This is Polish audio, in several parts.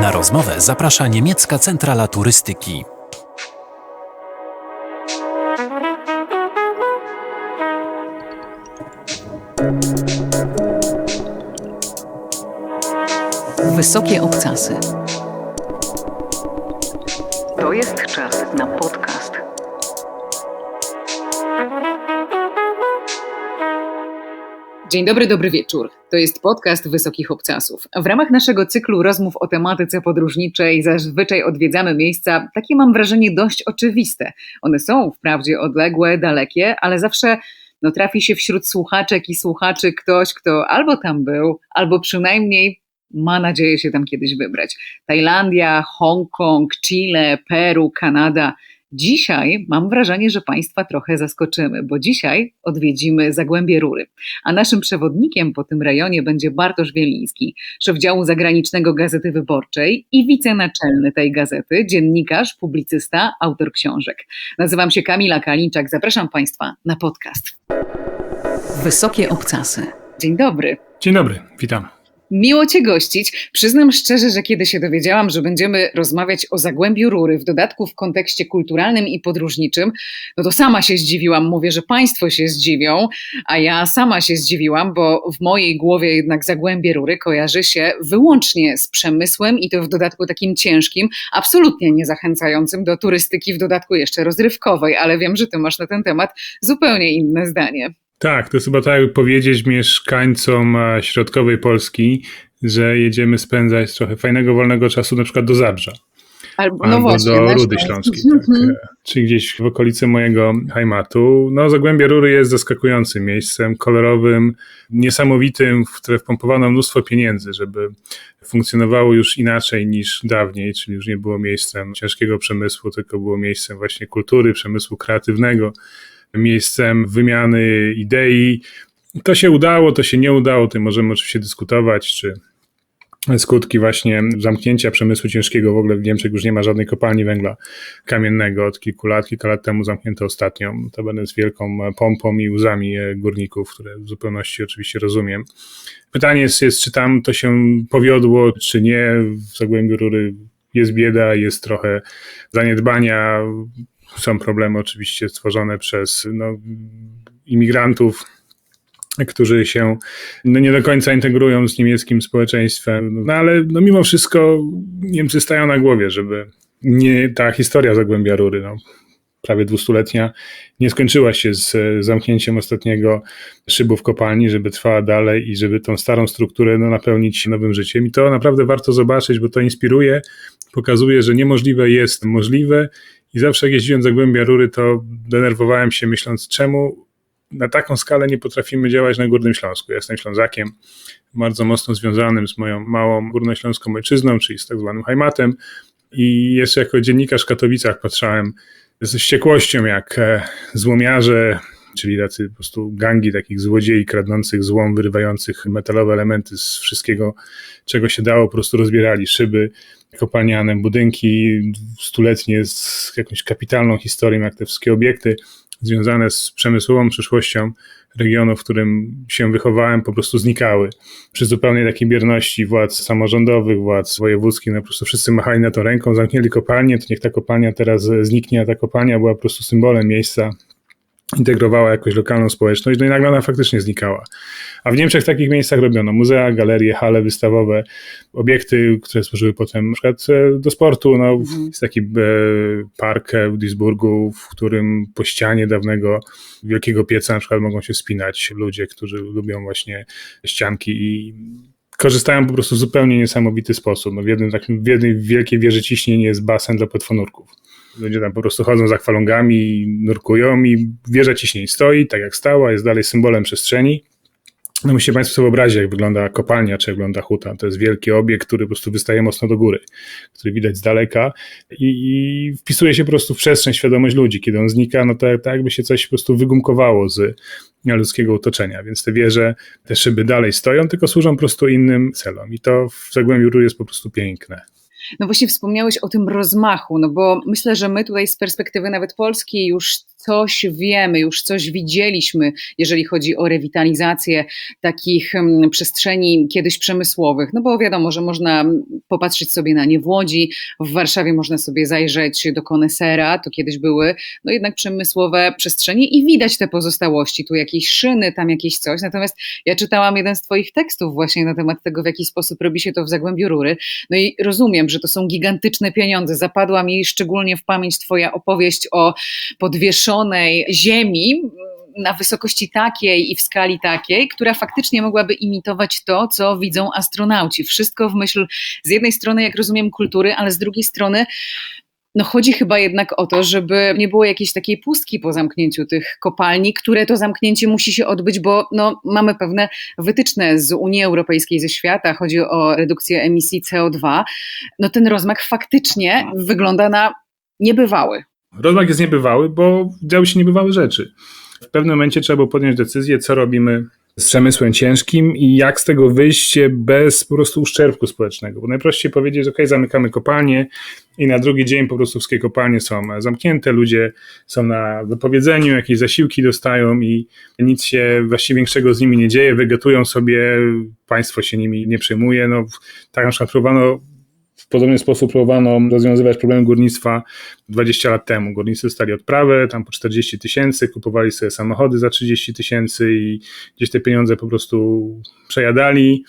Na rozmowę zaprasza niemiecka centrala turystyki. Wysokie obcasy. To jest czas na podcast. Dzień dobry, dobry wieczór. To jest podcast Wysokich Obcasów. W ramach naszego cyklu rozmów o tematyce podróżniczej zazwyczaj odwiedzamy miejsca, takie mam wrażenie, dość oczywiste. One są wprawdzie odległe, dalekie, ale zawsze no, trafi się wśród słuchaczek i słuchaczy ktoś, kto albo tam był, albo przynajmniej ma nadzieję się tam kiedyś wybrać. Tajlandia, Hongkong, Chile, Peru, Kanada. Dzisiaj mam wrażenie, że Państwa trochę zaskoczymy, bo dzisiaj odwiedzimy Zagłębie Rury. A naszym przewodnikiem po tym rejonie będzie Bartosz Wieliński, szef działu zagranicznego Gazety Wyborczej i wicenaczelny tej gazety, dziennikarz, publicysta, autor książek. Nazywam się Kamila Kalinczak, zapraszam Państwa na podcast. Wysokie obcasy. Dzień dobry. Dzień dobry, witam. Miło Cię gościć. Przyznam szczerze, że kiedy się dowiedziałam, że będziemy rozmawiać o Zagłębiu Rury, w dodatku w kontekście kulturalnym i podróżniczym, no to sama się zdziwiłam. Mówię, że Państwo się zdziwią, a ja sama się zdziwiłam, bo w mojej głowie jednak Zagłębie Rury kojarzy się wyłącznie z przemysłem i to w dodatku takim ciężkim, absolutnie nie zachęcającym do turystyki, w dodatku jeszcze rozrywkowej, ale wiem, że Ty masz na ten temat zupełnie inne zdanie. Tak, to jest chyba tak, powiedzieć mieszkańcom e, środkowej Polski, że jedziemy spędzać trochę fajnego, wolnego czasu na przykład do Zabrza. Albo, no albo właśnie, do Rudy Śląskiej, tak, e, czy gdzieś w okolicy mojego Heimatu. No, Zagłębie Rury jest zaskakującym miejscem, kolorowym, niesamowitym, w które wpompowano mnóstwo pieniędzy, żeby funkcjonowało już inaczej niż dawniej, czyli już nie było miejscem ciężkiego przemysłu, tylko było miejscem właśnie kultury, przemysłu kreatywnego miejscem wymiany idei. To się udało, to się nie udało, to możemy oczywiście dyskutować, czy skutki właśnie zamknięcia przemysłu ciężkiego. W ogóle w Niemczech już nie ma żadnej kopalni węgla kamiennego od kilku lat. Kilka lat temu zamknięto ostatnią. To będę z wielką pompą i łzami górników, które w zupełności oczywiście rozumiem. Pytanie jest, jest, czy tam to się powiodło, czy nie. W Zagłębiu Rury jest bieda, jest trochę zaniedbania, są problemy oczywiście stworzone przez no, imigrantów, którzy się no, nie do końca integrują z niemieckim społeczeństwem. No ale no, mimo wszystko Niemcy stają na głowie, żeby nie ta historia Zagłębia Rury, no, prawie dwustuletnia, nie skończyła się z zamknięciem ostatniego szybu w kopalni, żeby trwała dalej i żeby tą starą strukturę no, napełnić nowym życiem. I to naprawdę warto zobaczyć, bo to inspiruje, pokazuje, że niemożliwe jest możliwe i zawsze jak jeździłem za głębia rury, to denerwowałem się myśląc, czemu na taką skalę nie potrafimy działać na Górnym Śląsku. Ja jestem Ślązakiem, bardzo mocno związanym z moją małą górnośląską ojczyzną, czyli z tak zwanym Heimatem. I jeszcze jako dziennikarz w Katowicach patrzałem z wściekłością, jak e, złomiarze, czyli tacy po prostu gangi takich złodziei kradnących złom, wyrywających metalowe elementy z wszystkiego, czego się dało, po prostu rozbierali szyby, kopalniane, budynki stuletnie z jakąś kapitalną historią, jak te wszystkie obiekty związane z przemysłową przyszłością regionu, w którym się wychowałem, po prostu znikały. Przy zupełnej takiej bierności władz samorządowych, władz wojewódzkich, no po prostu wszyscy machali na to ręką, zamknęli kopalnię, to niech ta kopalnia teraz zniknie, a ta kopalnia była po prostu symbolem miejsca, integrowała jakoś lokalną społeczność, no i nagle ona faktycznie znikała. A w Niemczech w takich miejscach robiono muzea, galerie, hale wystawowe, obiekty, które służyły potem na przykład e, do sportu. No, mhm. Jest taki e, park w Duisburgu, w którym po ścianie dawnego wielkiego pieca na przykład mogą się spinać ludzie, którzy lubią właśnie ścianki i korzystają po prostu w zupełnie niesamowity sposób. No w, jednym takim, w jednej wielkiej wieży ciśnień jest basen dla płetwonurków. Ludzie tam po prostu chodzą za kwalongami, nurkują i wieża ciśnień stoi, tak jak stała, jest dalej symbolem przestrzeni. No musicie Państwo sobie wyobrazić, jak wygląda kopalnia, czy wygląda huta. To jest wielki obiekt, który po prostu wystaje mocno do góry, który widać z daleka i, i wpisuje się po prostu w przestrzeń, świadomość ludzi. Kiedy on znika, no to tak jakby się coś po prostu wygumkowało z ludzkiego otoczenia. Więc te wieże, te szyby dalej stoją, tylko służą po prostu innym celom. I to w Zagłębiu jest po prostu piękne. No właśnie wspomniałeś o tym rozmachu, no bo myślę, że my tutaj z perspektywy nawet polskiej już coś wiemy, już coś widzieliśmy, jeżeli chodzi o rewitalizację takich mm, przestrzeni kiedyś przemysłowych. No bo wiadomo, że można popatrzeć sobie na nie w Łodzi. W Warszawie można sobie zajrzeć do konesera, to kiedyś były no jednak przemysłowe przestrzenie i widać te pozostałości. Tu jakieś szyny, tam jakieś coś. Natomiast ja czytałam jeden z Twoich tekstów właśnie na temat tego, w jaki sposób robi się to w Zagłębiu Rury. No i rozumiem, że to są gigantyczne pieniądze. Zapadła mi szczególnie w pamięć Twoja opowieść o podwieszonej ziemi na wysokości takiej i w skali takiej, która faktycznie mogłaby imitować to, co widzą astronauci. Wszystko w myśl z jednej strony, jak rozumiem, kultury, ale z drugiej strony no chodzi chyba jednak o to, żeby nie było jakiejś takiej pustki po zamknięciu tych kopalni, które to zamknięcie musi się odbyć, bo no, mamy pewne wytyczne z Unii Europejskiej, ze świata, chodzi o redukcję emisji CO2. No ten rozmach faktycznie wygląda na niebywały. Rozmach jest niebywały, bo działy się niebywałe rzeczy. W pewnym momencie trzeba było podjąć decyzję, co robimy z przemysłem ciężkim i jak z tego wyjść bez po prostu uszczerbku społecznego. Bo najprościej powiedzieć, ok, zamykamy kopalnie i na drugi dzień po prostu wszystkie kopalnie są zamknięte, ludzie są na wypowiedzeniu, jakieś zasiłki dostają i nic się właściwie większego z nimi nie dzieje, wegetują sobie, państwo się nimi nie przejmuje. No, tak na przykład próbowano w podobny sposób próbowano rozwiązywać problem górnictwa 20 lat temu. Górnicy dostali odprawę, tam po 40 tysięcy, kupowali sobie samochody za 30 tysięcy i gdzieś te pieniądze po prostu przejadali.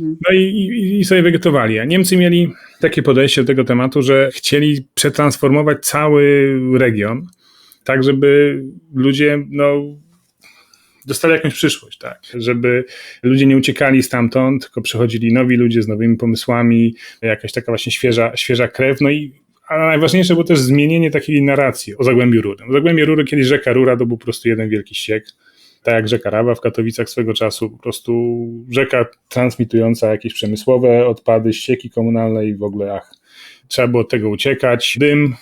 No i, i, i, sobie wegetowali. A Niemcy mieli takie podejście do tego tematu, że chcieli przetransformować cały region, tak żeby ludzie no, dostali jakąś przyszłość, tak, żeby ludzie nie uciekali stamtąd, tylko przychodzili nowi ludzie z nowymi pomysłami, jakaś taka właśnie świeża, świeża krew, no i a najważniejsze było też zmienienie takiej narracji o Zagłębiu Rury. O Zagłębiu Rury kiedyś rzeka Rura to był po prostu jeden wielki ściek, tak jak rzeka Rawa w Katowicach swego czasu, po prostu rzeka transmitująca jakieś przemysłowe odpady, ścieki komunalne i w ogóle ach, trzeba było od tego uciekać. Dym,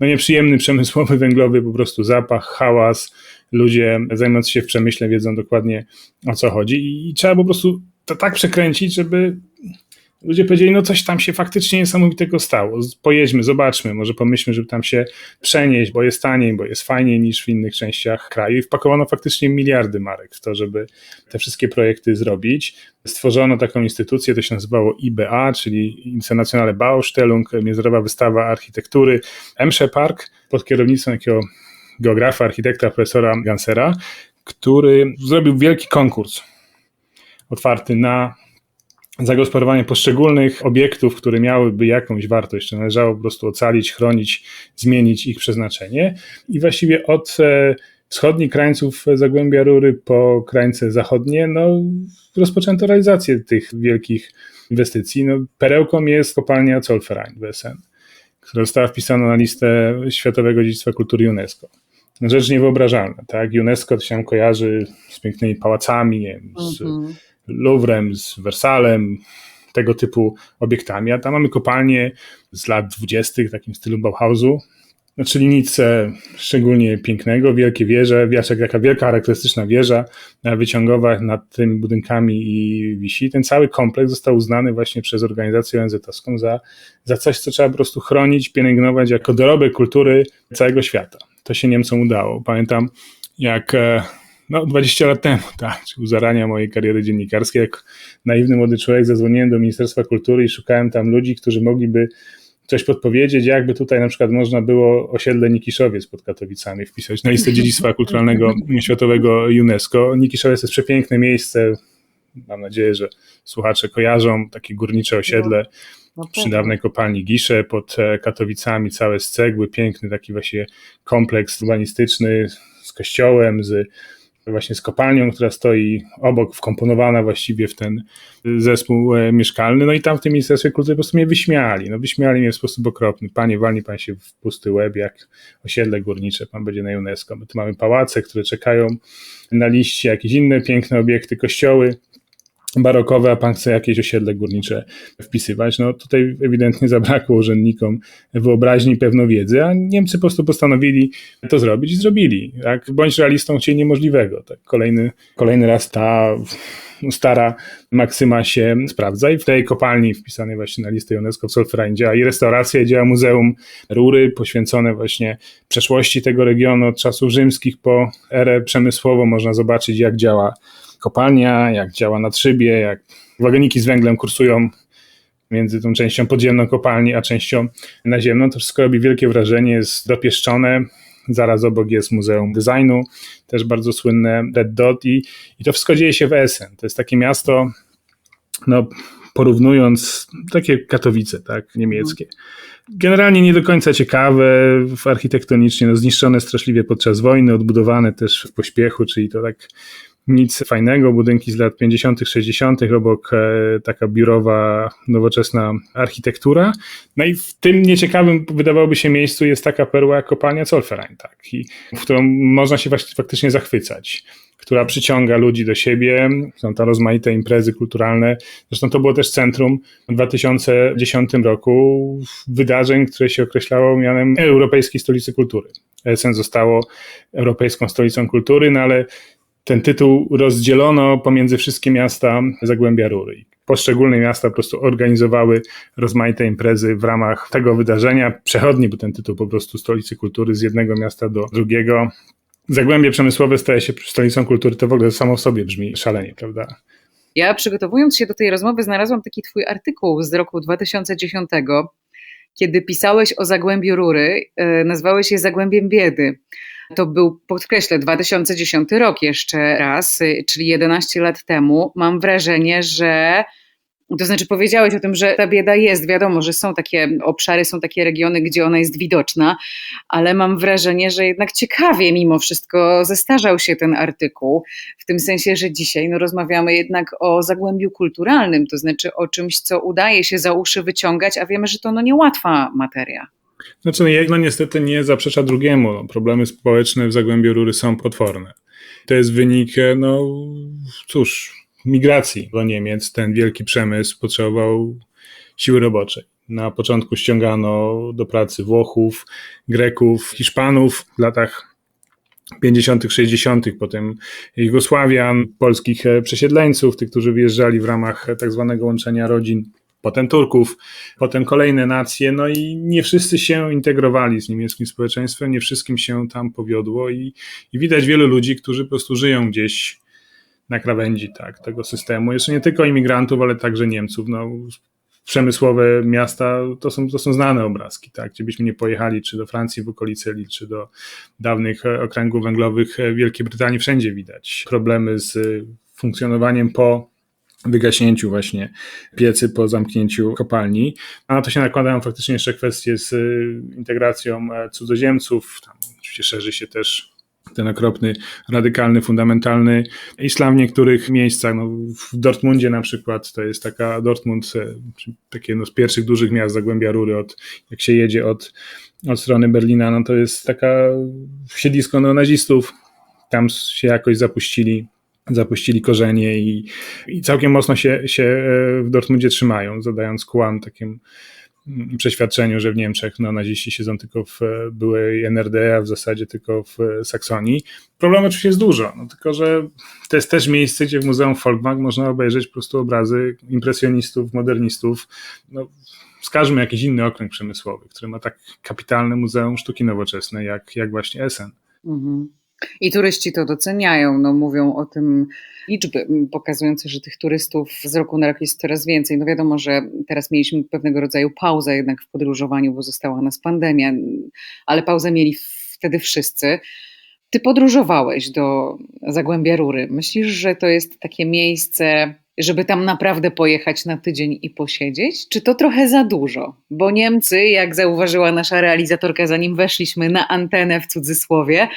no nieprzyjemny przemysłowy, węglowy, po prostu zapach, hałas, ludzie zajmujący się w przemyśle wiedzą dokładnie o co chodzi. I trzeba po prostu to tak przekręcić, żeby ludzie powiedzieli, no coś tam się faktycznie niesamowitego stało, pojedźmy, zobaczmy, może pomyślmy, żeby tam się przenieść, bo jest taniej, bo jest fajniej niż w innych częściach kraju. I wpakowano faktycznie miliardy marek w to, żeby te wszystkie projekty zrobić. Stworzono taką instytucję, to się nazywało IBA, czyli Internationale Baustellung, Międzynarodowa Wystawa Architektury, Emsche Park, pod kierownictwem jakiego geografa, architekta, profesora Gansera, który zrobił wielki konkurs otwarty na zagospodarowanie poszczególnych obiektów, które miałyby jakąś wartość, czy należało po prostu ocalić, chronić, zmienić ich przeznaczenie. I właściwie od e, wschodnich krańców Zagłębia Rury po krańce zachodnie, no, rozpoczęto realizację tych wielkich inwestycji. No, perełką jest kopalnia Zollverein w Essen, która została wpisana na listę Światowego Dziedzictwa Kultury UNESCO rzecz niewyobrażalna. Tak? UNESCO to się nam kojarzy z pięknymi pałacami, wiem, z mhm. Louvrem, z Wersalem, tego typu obiektami, a tam mamy kopalnie z lat dwudziestych, takim stylu Bauhausu, czyli nic szczególnie pięknego, wielkie wieże, wiaczek, taka wielka charakterystyczna wieża wyciągowa nad tymi budynkami i wisi. Ten cały kompleks został uznany właśnie przez organizację ONZ-owską za, za coś, co trzeba po prostu chronić, pielęgnować jako dorobek kultury całego świata to się Niemcom udało. Pamiętam, jak e, no, 20 lat temu, tak, u zarania mojej kariery dziennikarskiej, jak naiwny młody człowiek zadzwoniłem do Ministerstwa Kultury i szukałem tam ludzi, którzy mogliby coś podpowiedzieć, jakby tutaj na przykład można było osiedle Nikiszowiec pod Katowicami wpisać na listę dziedzictwa kulturalnego światowego UNESCO. Nikiszowiec jest przepiękne miejsce, mam nadzieję, że słuchacze kojarzą, takie górnicze osiedle. No no przy dawnej kopalni Gisze pod e, Katowicami, całe z cegły, piękny taki właśnie kompleks urbanistyczny z kościołem, z właśnie z kopalnią, która stoi obok, wkomponowana właściwie w ten zespół e, mieszkalny. No i tam w tym Ministerstwie Kultury po prostu mnie wyśmiali. No wyśmiali mnie w sposób okropny. Panie, walni pan się w pusty łeb, jak osiedle górnicze, pan będzie na UNESCO. My tu mamy pałace, które czekają na liście, jakieś inne piękne obiekty, kościoły barokowe, a pan chce jakieś osiedle górnicze wpisywać. No tutaj ewidentnie zabrakło urzędnikom wyobraźni pewno wiedzy, a Niemcy po prostu postanowili to zrobić i zrobili. Tak? Bądź realistą chcieli niemożliwego. Tak? Kolejny, kolejny raz ta stara maksyma się sprawdza i w tej kopalni wpisanej właśnie na listę UNESCO w Solferine działa i restauracja, działa Muzeum Rury poświęcone właśnie przeszłości tego regionu od czasów rzymskich po erę przemysłową. Można zobaczyć jak działa kopalnia, jak działa na szybie, jak wagoniki z węglem kursują między tą częścią podziemną kopalni a częścią naziemną. To wszystko robi wielkie wrażenie, jest dopieszczone. Zaraz obok jest Muzeum Designu, też bardzo słynne Red Dot i, i to wszystko dzieje się w Essen. To jest takie miasto, no porównując takie Katowice, tak, niemieckie. Generalnie nie do końca ciekawe, architektonicznie no, zniszczone straszliwie podczas wojny, odbudowane też w pośpiechu, czyli to tak nic fajnego, budynki z lat 50., 60., obok e, taka biurowa, nowoczesna architektura. No i w tym nieciekawym, wydawałoby się, miejscu jest taka perła kopalnia Zollverein, tak, i w którą można się faktycznie zachwycać która przyciąga ludzi do siebie. Są tam rozmaite imprezy kulturalne. Zresztą to było też centrum w 2010 roku wydarzeń, które się określało mianem Europejskiej Stolicy Kultury. Essen zostało Europejską Stolicą Kultury, no ale ten tytuł rozdzielono pomiędzy wszystkie miasta Zagłębia Rury. Poszczególne miasta po prostu organizowały rozmaite imprezy w ramach tego wydarzenia. Przechodni był ten tytuł po prostu Stolicy Kultury z jednego miasta do drugiego. Zagłębie przemysłowe staje się stolicą kultury, to w ogóle samo w sobie brzmi szalenie, prawda? Ja przygotowując się do tej rozmowy znalazłam taki twój artykuł z roku 2010, kiedy pisałeś o Zagłębiu Rury, e, nazwałeś je Zagłębiem Biedy. To był, podkreślę, 2010 rok jeszcze raz, y, czyli 11 lat temu. Mam wrażenie, że to znaczy powiedziałeś o tym, że ta bieda jest, wiadomo, że są takie obszary, są takie regiony, gdzie ona jest widoczna, ale mam wrażenie, że jednak ciekawie mimo wszystko zestarzał się ten artykuł, w tym sensie, że dzisiaj no, rozmawiamy jednak o zagłębiu kulturalnym, to znaczy o czymś, co udaje się za uszy wyciągać, a wiemy, że to no, niełatwa materia. Znaczy, no jedno niestety nie zaprzecza drugiemu. Problemy społeczne w Zagłębiu Rury są potworne. To jest wynik, no cóż, migracji do Niemiec. Ten wielki przemysł potrzebował siły roboczej. Na początku ściągano do pracy Włochów, Greków, Hiszpanów w latach 50., 60., potem Jugosławian, polskich przesiedleńców, tych, którzy wyjeżdżali w ramach tak zwanego łączenia rodzin potem Turków, potem kolejne nacje, no i nie wszyscy się integrowali z niemieckim społeczeństwem, nie wszystkim się tam powiodło i, i widać wielu ludzi, którzy po prostu żyją gdzieś na krawędzi tak, tego systemu. Jeszcze nie tylko imigrantów, ale także Niemców. No, przemysłowe miasta to są, to są znane obrazki, tak? Gdzie byśmy nie pojechali, czy do Francji w okolicy czy do dawnych okręgów węglowych Wielkiej Brytanii, wszędzie widać problemy z funkcjonowaniem po wygaśnięciu właśnie piecy po zamknięciu kopalni. A na to się nakładają faktycznie jeszcze kwestie z y, integracją e, cudzoziemców. Tam oczywiście szerzy się też ten okropny, radykalny, fundamentalny islam w niektórych miejscach. No, w Dortmundzie na przykład, to jest taka Dortmund, e, takie no, z pierwszych dużych miast Zagłębia Rury, od, jak się jedzie od, od strony Berlina, no to jest taka siedlisko neonazistów. Tam się jakoś zapuścili zapuścili korzenie i, i całkiem mocno się, się e, w Dortmundzie trzymają, zadając kłam takim mm, przeświadczeniu, że w Niemczech no, naziści siedzą tylko w e, byłej NRD, a w zasadzie tylko w e, Saksonii. Problem oczywiście jest dużo, no, tylko że to jest też miejsce, gdzie w Muzeum Folkmark można obejrzeć po prostu obrazy impresjonistów, modernistów. No, wskażmy jakiś inny okręg przemysłowy, który ma tak kapitalne Muzeum Sztuki Nowoczesnej, jak, jak właśnie Essen. Mhm. I turyści to doceniają, no mówią o tym liczby pokazujące, że tych turystów z roku na rok jest coraz więcej. No wiadomo, że teraz mieliśmy pewnego rodzaju pauzę jednak w podróżowaniu, bo została nas pandemia, ale pauzę mieli wtedy wszyscy. Ty podróżowałeś do Zagłębia Rury. Myślisz, że to jest takie miejsce, żeby tam naprawdę pojechać na tydzień i posiedzieć? Czy to trochę za dużo? Bo Niemcy, jak zauważyła nasza realizatorka, zanim weszliśmy na antenę w cudzysłowie,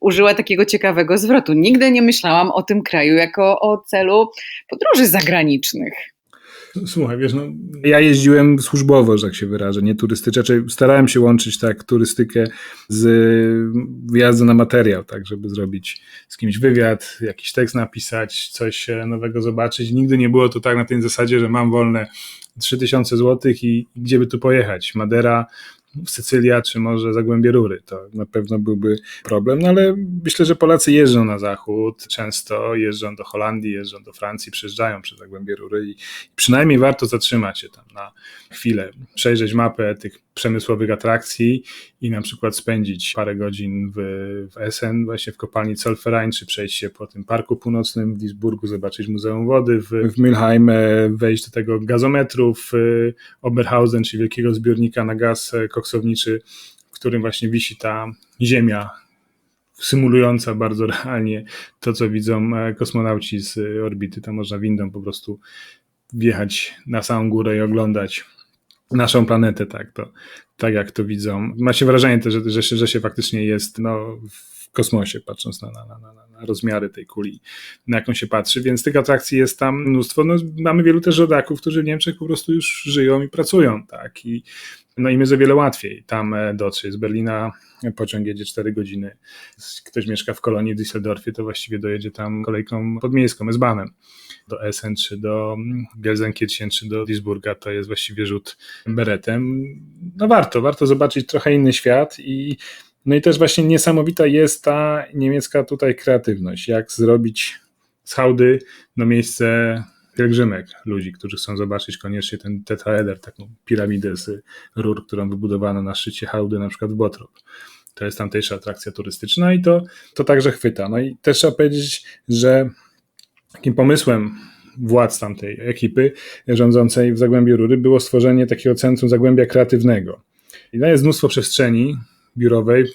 użyła takiego ciekawego zwrotu. Nigdy nie myślałam o tym kraju jako o celu podróży zagranicznych. Słuchaj, wiesz, no, ja jeździłem służbowo, że tak się wyrażę, nie turystycznie. Znaczy, starałem się łączyć tak turystykę z wyjazdem na materiał, tak, żeby zrobić z kimś wywiad, jakiś tekst napisać, coś nowego zobaczyć. Nigdy nie było to tak na tej zasadzie, że mam wolne 3000 zł i gdzie by tu pojechać? Madera, Sycylia czy może Zagłębie Rury. To na pewno byłby problem, no ale myślę, że Polacy jeżdżą na zachód, często jeżdżą do Holandii, jeżdżą do Francji, przyjeżdżają przez Zagłębie Rury i przynajmniej warto zatrzymać się tam na chwilę, przejrzeć mapę tych przemysłowych atrakcji i na przykład spędzić parę godzin w, w Essen, właśnie w kopalni Zollverein, czy przejść się po tym Parku Północnym w Duisburgu, zobaczyć Muzeum Wody, w, w Mülheim wejść do tego gazometru w Oberhausen, czyli wielkiego zbiornika na gaz koksowniczy, w którym właśnie wisi ta ziemia symulująca bardzo realnie to, co widzą kosmonauci z orbity. Tam można windą po prostu wjechać na samą górę i oglądać naszą planetę, tak, to, tak jak to widzą. Ma się wrażenie też, że, że, że się faktycznie jest no, w kosmosie, patrząc na, na, na, na, rozmiary tej kuli, na jaką się patrzy, więc tych atrakcji jest tam mnóstwo. No, mamy wielu też rodaków, którzy w Niemczech po prostu już żyją i pracują, tak, i no im jest o wiele łatwiej tam e, dotrzeć. Z Berlina pociąg jedzie 4 godziny. Ktoś mieszka w kolonii w Düsseldorfie, to właściwie dojedzie tam kolejką podmiejską, S-Bahnem do Essen, czy do Gelsenkirchen, czy do Duisburga, to jest właściwie rzut beretem. No warto, warto zobaczyć trochę inny świat i no i też właśnie niesamowita jest ta niemiecka tutaj kreatywność, jak zrobić z hałdy no miejsce pielgrzymek ludzi, którzy chcą zobaczyć koniecznie ten tetraeder, taką piramidę z rur, którą wybudowano na szczycie hałdy, na przykład w Botrop. To jest tamtejsza atrakcja turystyczna i to, to także chwyta. No i też trzeba powiedzieć, że takim pomysłem władz tamtej ekipy rządzącej w Zagłębiu Rury było stworzenie takiego centrum Zagłębia Kreatywnego. I jest mnóstwo przestrzeni biurowej,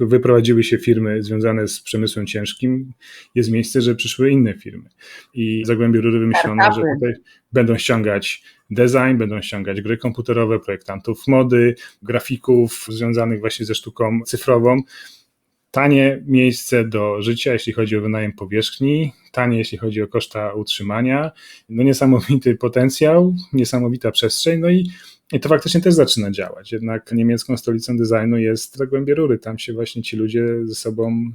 wyprowadziły się firmy związane z przemysłem ciężkim, jest miejsce, że przyszły inne firmy. I Zagłębie Rury wymyślono, że tutaj będą ściągać design, będą ściągać gry komputerowe, projektantów mody, grafików związanych właśnie ze sztuką cyfrową. Tanie miejsce do życia, jeśli chodzi o wynajem powierzchni, tanie, jeśli chodzi o koszta utrzymania, no niesamowity potencjał, niesamowita przestrzeń, no i i to faktycznie też zaczyna działać. Jednak niemiecką stolicą designu jest Zagłębie Rury. Tam się właśnie ci ludzie ze sobą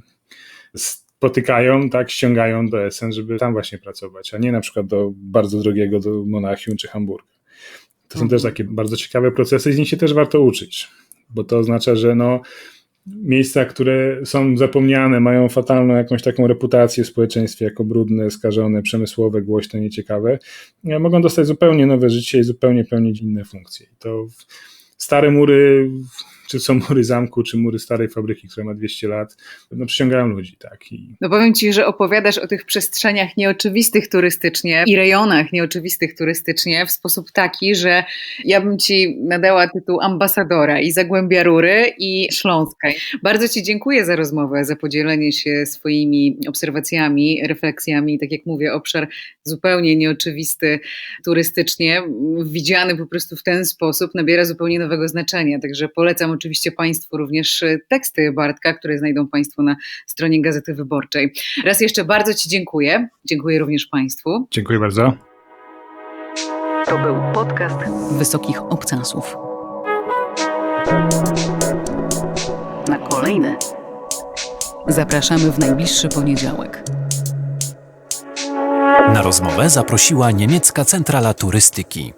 spotykają, tak, ściągają do Essen, żeby tam właśnie pracować, a nie na przykład do bardzo drogiego, do Monachium czy Hamburga. To są też mhm. takie bardzo ciekawe procesy i z nich się też warto uczyć, bo to oznacza, że no, miejsca, które są zapomniane, mają fatalną jakąś taką reputację w społeczeństwie jako brudne, skażone, przemysłowe, głośne, nieciekawe, mogą dostać zupełnie nowe życie i zupełnie pełnić inne funkcje. To stare mury czy są mury zamku, czy mury starej fabryki, która ma 200 lat, no przyciągają ludzi, tak. I... No powiem Ci, że opowiadasz o tych przestrzeniach nieoczywistych turystycznie i rejonach nieoczywistych turystycznie w sposób taki, że ja bym Ci nadała tytuł ambasadora i Zagłębia Rury i Śląskiej. Bardzo Ci dziękuję za rozmowę, za podzielenie się swoimi obserwacjami, refleksjami. Tak jak mówię, obszar zupełnie nieoczywisty turystycznie, widziany po prostu w ten sposób, nabiera zupełnie nowego znaczenia. Także polecam oczywiście Państwu również e, teksty Bartka, które znajdą Państwo na stronie Gazety Wyborczej. Raz jeszcze bardzo Ci dziękuję. Dziękuję również Państwu. Dziękuję bardzo. To był podcast Wysokich Obcasów. Na kolejne zapraszamy w najbliższy poniedziałek. Na rozmowę zaprosiła niemiecka centrala turystyki.